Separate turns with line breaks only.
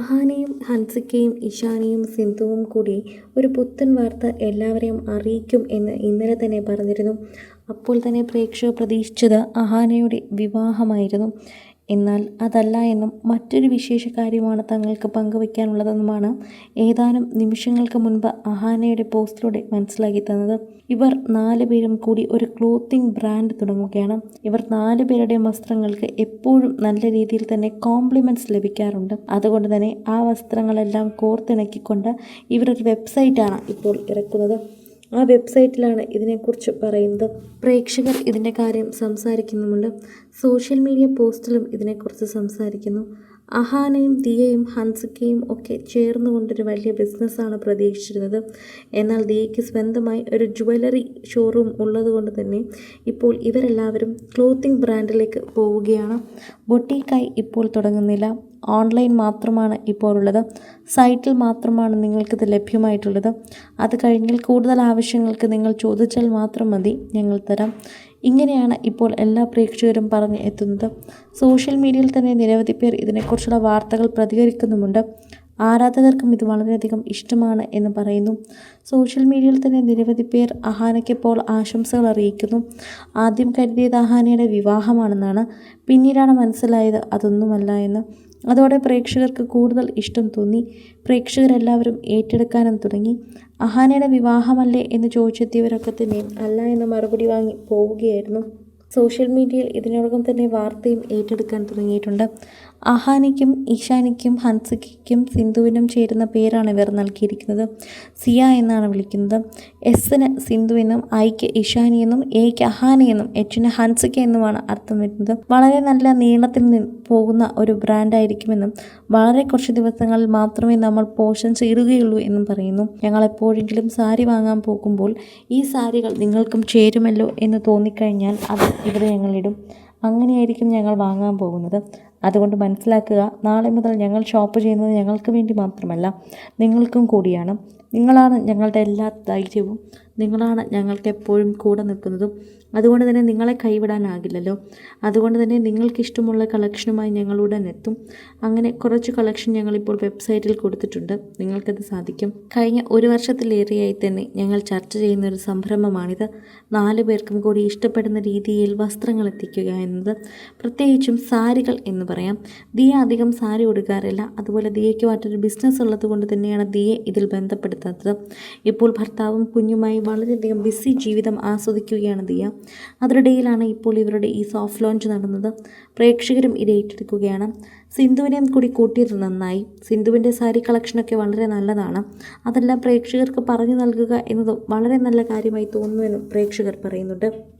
അഹാനയും ഹൻസിക്കയും ഇഷാനിയും സിന്ധുവും കൂടി ഒരു പുത്തൻ വാർത്ത എല്ലാവരെയും അറിയിക്കും എന്ന് ഇന്നലെ തന്നെ പറഞ്ഞിരുന്നു. അപ്പോൾ തന്നെ പ്രേക്ഷകർ പ്രതീക്ഷിച്ചത് അഹാനയുടെ വിവാഹമായിരുന്നു. എന്നാൽ അതല്ല എന്നും മറ്റൊരു വിശേഷ കാര്യമാണ് തങ്ങൾക്ക് പങ്കുവയ്ക്കാനുള്ളതെന്നുമാണ് ഏതാനും നിമിഷങ്ങൾക്ക് മുൻപ് അഹാനയുടെ പോസ്റ്റിലൂടെ മനസ്സിലാക്കി തന്നത്. ഇവർ നാല് പേരും കൂടി ഒരു ക്ലോത്തിങ് ബ്രാൻഡ് തുടങ്ങുകയാണ്. ഇവർ നാല് പേരുടെയും വസ്ത്രങ്ങൾക്ക് എപ്പോഴും നല്ല രീതിയിൽ തന്നെ കോംപ്ലിമെന്റ്സ് ലഭിക്കാറുണ്ട്. അതുകൊണ്ട് തന്നെ ആ വസ്ത്രങ്ങളെല്ലാം കോർത്തിണക്കിക്കൊണ്ട് ഇവരൊരു വെബ്സൈറ്റാണ് ഇപ്പോൾ ഇറക്കുന്നത്. ആ വെബ്സൈറ്റിലാണ് ഇതിനെക്കുറിച്ച് പറയുന്നത്. പ്രേക്ഷകർ ഇതിന്റെ കാര്യം സംസാരിക്കുന്നുമുണ്ട്. സോഷ്യൽ മീഡിയ പോസ്റ്റിലും ഇതിനെക്കുറിച്ച് സംസാരിക്കുന്നു. അഹാനയും ദിയയും ഹൻസിക്കയും ഒക്കെ ചേർന്നുകൊണ്ടൊരു വലിയ ബിസിനസ്സാണ് പ്രതീക്ഷിച്ചിരുന്നത്. എന്നാൽ ദിയയ്ക്ക് സ്വന്തമായി ഒരു ജുവലറി ഷോറൂം ഉള്ളതുകൊണ്ട് തന്നെ ഇപ്പോൾ ഇവരെല്ലാവരും ക്ലോത്തിങ് ബ്രാൻഡിലേക്ക് പോവുകയാണ്. ബൊട്ടീക്കായി ഇപ്പോൾ തുടങ്ങുന്നില്ല. ഓൺലൈൻ മാത്രമാണ് ഇപ്പോൾ ഉള്ളത് സൈറ്റിൽ മാത്രമാണ് നിങ്ങൾക്കിത് ലഭ്യമായിട്ടുള്ളത്. അത് കഴിഞ്ഞാൽ കൂടുതൽ ആവശ്യങ്ങൾക്ക് നിങ്ങൾ ചോദിച്ചാൽ മാത്രം മതി ഞങ്ങൾ തരാം. ഇങ്ങനെയാണ് ഇപ്പോൾ എല്ലാ പ്രേക്ഷകരും പറഞ്ഞ് എത്തുന്നത്. സോഷ്യൽ മീഡിയയിൽ തന്നെ നിരവധി പേർ ഇതിനെക്കുറിച്ചുള്ള വാർത്തകൾ പ്രതികരിക്കുന്നുമുണ്ട്. ആരാധകർക്കും ഇത് വളരെയധികം ഇഷ്ടമാണ് എന്ന് പറയുന്നു. സോഷ്യൽ മീഡിയയിൽ തന്നെ നിരവധി പേർ അഹാനയ്ക്കിപ്പോൾ ആശംസകൾ അറിയിക്കുന്നു. ആദ്യം കരുതിയത് അഹാനയുടെ വിവാഹമാണെന്നാണ്. പിന്നീടാണ് മനസ്സിലായത് അതൊന്നുമല്ല എന്ന്. അതോടെ പ്രേക്ഷകർക്ക് കൂടുതൽ ഇഷ്ടം തോന്നി. പ്രേക്ഷകരെല്ലാവരും ഏറ്റെടുക്കാനും തുടങ്ങി. അഹാനയുടെ വിവാഹമല്ലേ എന്ന് ചോദിച്ചെത്തിയവരൊക്കെ തന്നെയും അല്ല എന്ന് മറുപടി വാങ്ങി പോവുകയായിരുന്നു. സോഷ്യൽ മീഡിയയിൽ ഇതിനോടകം തന്നെ വാർത്തയും ഏറ്റെടുക്കാൻ തുടങ്ങിയിട്ടുണ്ട്. അഹാനിക്കും ഇഷാനിക്കും ഹൻസിക്കും സിന്ധുവിനും ചേരുന്ന പേരാണ് ഇവർ നൽകിയിരിക്കുന്നത്. സിയ എന്നാണ് വിളിക്കുന്നത്. എസിന് സിന്ധുവിനും ഐക്ക് ഇഷാനി എന്നും എക്ക് അഹാനി എന്നും എച്ചിന് ഹൻസിക്ക എന്നുമാണ് അർത്ഥം വരുന്നത്. വളരെ നല്ല നീളത്തിൽ പോകുന്ന ഒരു ബ്രാൻഡായിരിക്കുമെന്നും വളരെ കുറച്ച് ദിവസങ്ങളിൽ മാത്രമേ നമ്മൾ പോഷൻ ചേരുകയുള്ളൂ എന്നും പറയുന്നു. ഞങ്ങൾ എപ്പോഴെങ്കിലും സാരി വാങ്ങാൻ പോകുമ്പോൾ ഈ സാരികൾ നിങ്ങൾക്കും ചേരുമല്ലോ എന്ന് തോന്നിക്കഴിഞ്ഞാൽ അത് ഇവിടെ ഞങ്ങളിടും അങ്ങനെയായിരിക്കും ഞങ്ങൾ വാങ്ങാൻ പോകുന്നത്. അതുകൊണ്ട് മനസ്സിലാക്കുക നാളെ മുതൽ ഞങ്ങൾ ഷോപ്പ് ചെയ്യുന്നത് ഞങ്ങൾക്ക് വേണ്ടി മാത്രമല്ല നിങ്ങൾക്കും കൂടിയാണ്. നിങ്ങളാണ് ഞങ്ങളുടെ എല്ലാ ധൈര്യവും നിങ്ങളാണ് ഞങ്ങൾക്ക് എപ്പോഴും കൂടെ നിൽക്കുന്നതും. അതുകൊണ്ട് തന്നെ നിങ്ങളെ കൈവിടാനാകില്ലല്ലോ. അതുകൊണ്ട് തന്നെ നിങ്ങൾക്കിഷ്ടമുള്ള കളക്ഷനുമായി ഞങ്ങൾ ഉടൻ എത്തും. അങ്ങനെ കുറച്ച് കളക്ഷൻ ഞങ്ങളിപ്പോൾ വെബ്സൈറ്റിൽ കൊടുത്തിട്ടുണ്ട്. നിങ്ങൾക്കത് സാധിക്കും. കഴിഞ്ഞ ഒരു വർഷത്തിലേറെയായി തന്നെ ഞങ്ങൾ ചർച്ച ചെയ്യുന്ന ഒരു സംരംഭമാണിത്. നാല് പേർക്കും കൂടി ഇഷ്ടപ്പെടുന്ന രീതിയിൽ വസ്ത്രങ്ങൾ എത്തിക്കുക എന്നത് പ്രത്യേകിച്ചും സാരികൾ എന്ന് പറയാം. ദിയ അധികം സാരി ഉടുക്കാറില്ല. അതുപോലെ ദിയയ്ക്ക് മറ്റൊരു ബിസിനസ് ഉള്ളത് കൊണ്ട് തന്നെയാണ് ദിയെ ഇതിൽ ബന്ധപ്പെടുത്താത്തത്. ഇപ്പോൾ ഭർത്താവും കുഞ്ഞുമായി വളരെയധികം ബിസി ജീവിതം ആസ്വദിക്കുകയാണ് ദിയ. അതിനിടയിലാണ് ഇപ്പോൾ ഇവരുടെ ഈ സോഫ്റ്റ് ലോഞ്ച് നടന്നത്. പ്രേക്ഷകരും ഇത് ഏറ്റെടുക്കുകയാണ്. സിന്ധുവിനെയും കൂടി കൂട്ടിയത് നന്നായി. സിന്ധുവിന്റെ സാരി കളക്ഷനൊക്കെ വളരെ നല്ലതാണ്. അതെല്ലാം പ്രേക്ഷകർക്ക് പറഞ്ഞു നൽകുക എന്നത് വളരെ നല്ല കാര്യമായി തോന്നുന്നുവെന്നും പ്രേക്ഷകർ പറയുന്നുണ്ട്.